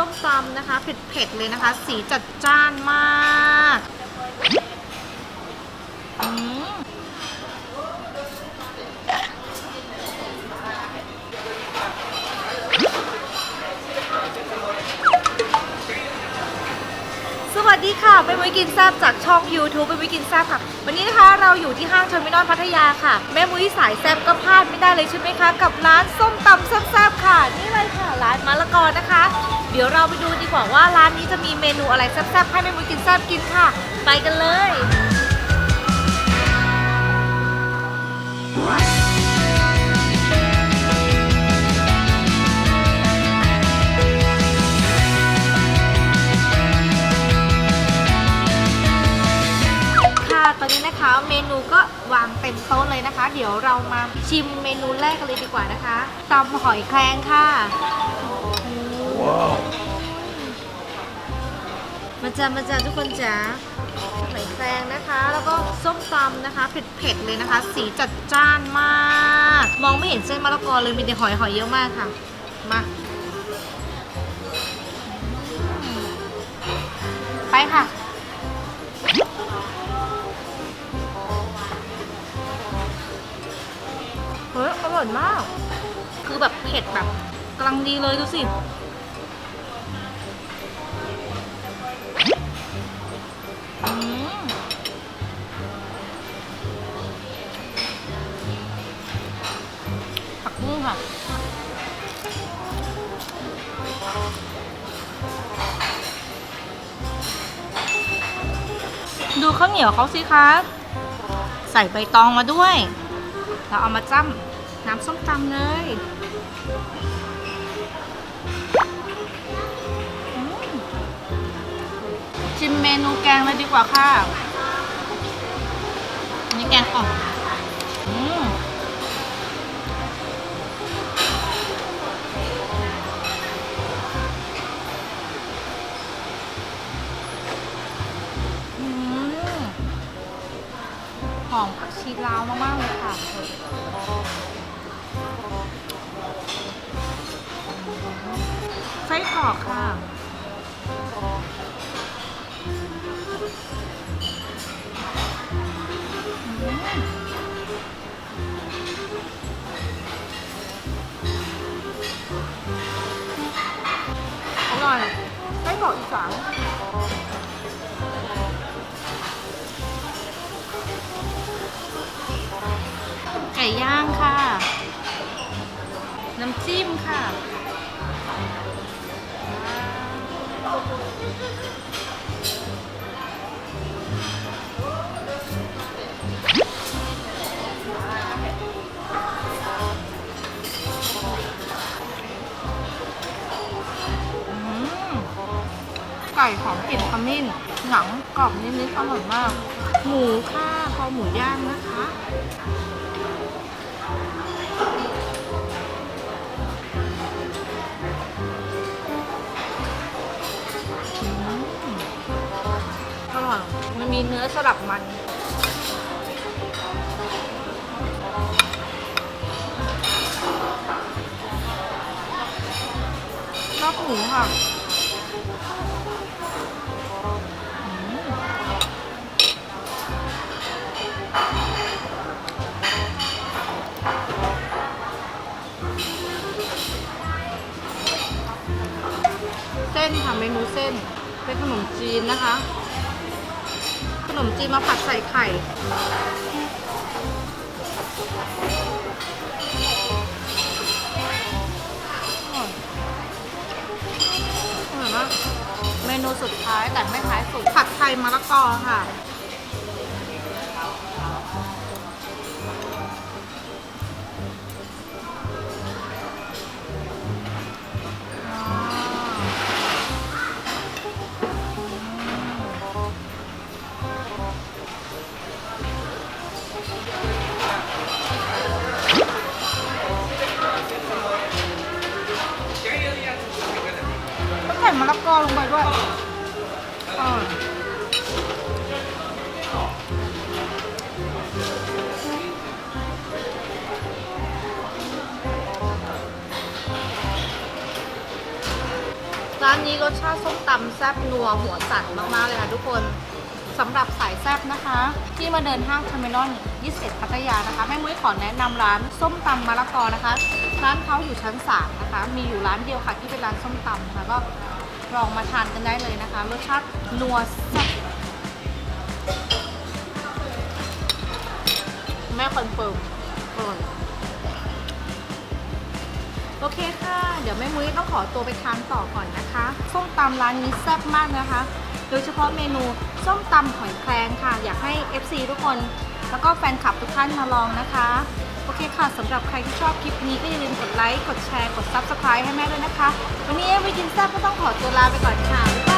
ส้มตำนะคะ เผ็ดๆเลยนะคะ สีจัดจ้านมากสวัสดีค่ะ เป็นวิกินแซบจากช่อง YouTube เป็นวิกินแซบค่ะ วันนี้นะคะเราอยู่ที่ห้างเทอร์มินอลพัทยาค่ะ แม่มุ้ยสายแซบก็พลาดไม่ได้เลยใช่ไหมคะ กับร้านส้มตำแซบๆค่ะ นี่เลยค่ะ ร้านมะละกอนะคะ เดี๋ยวเราไปดูดีกว่าว่าร้านนี้จะมีเมนูอะไรแซ่บๆให้แม่มุ้ยกินแซ่บกินค่ะ ไปกันเลยค่ะตอนนี้นะคะเมนูก็วางเต็มโต๊ะเลยนะคะ เดี๋ยวเรามาชิมเมนูแรกกันเลยดีกว่านะคะตำหอยแครงค่ะ จ้ามาจ้าทุกคนจ๋าหอยแครงนะคะ แล้วก็ส้มตำนะคะเผ็ดๆเลยนะคะ สีจัดจ้านมาก มองไม่เห็นเส้นมะละกอเลยมีแต่หอยหอยเยอะมากค่ะ มาไปค่ะเฮ้ยอร่อยมาก คือแบบเผ็ดแบบกำลังดีเลยดูสิ ดูข้าวเหนียวเขาสิคะ ใส่ใบตองมาด้วย เราเอามาจ้ำน้ำส้มตำเลยชิมเมนูแกงเลยดีกว่าค่ะ นี่แกงอ่อม หอมผักชีลาวมาก ๆ เลยค่ะ ไส้กรอกค่ะ อร่อยไส้กรอกอีสาน ย่างค่ะ น้ำจิ้มค่ะอืมไก่หอมกลิ่นขมิ้น หนังกรอบนิดๆอร่อยมาก หมูค่ะคอหมูย่างนะคะ มันมีเนื้อสลับมัน ชอบหมูค่ะเส้นค่ะเมนูเส้น เป็นขนมจีนนะคะ ขนมจีนมาผัดใส่ไข่อร่อยมากเมนูสุดท้ายแต่ไม่ท้ายสุดผัดไทยมะละกอค่ะ ร้านนี้รสชาติส้มตำแซ่บนัวหัวสั่นมากๆเลยค่ะทุกคนสำหรับสายแซ่บนะคะ ที่มาเดินห้างเทอร์มินอล21พัทยานะคะแม่มุ้ยขอแนะนำร้านส้มตำมะละกอนะคะ ร้านเขาอยู่ชั้น3นะคะ มีอยู่ร้านเดียวค่ะที่เป็นร้านส้มตำนะคะก็ลองมาทานกันได้เลยนะคะ รสชาตินัวแซ่บแม่คอนเฟิร์มอร่อย โอเคค่ะ เดี๋ยวแม่มุ้ยต้องขอตัวไปทานต่อก่อนนะคะ ส้มตำร้านนี้แซ่บมากนะคะ โดยเฉพาะเมนูส้มตำหอยแครงค่ะ อยากให้ FC ทุกคน แล้วก็แฟนคลับทุกท่านมาลองนะคะ โอเคค่ะสำหรับใครที่ชอบคลิปนี้ก็อย่าลืมกดไลค์ กดแชร์ กด Subscribe ให้แม่ด้วยนะคะ วันนี้ไปกินแซ่บก็ต้องขอตัวลาไปก่อนค่ะ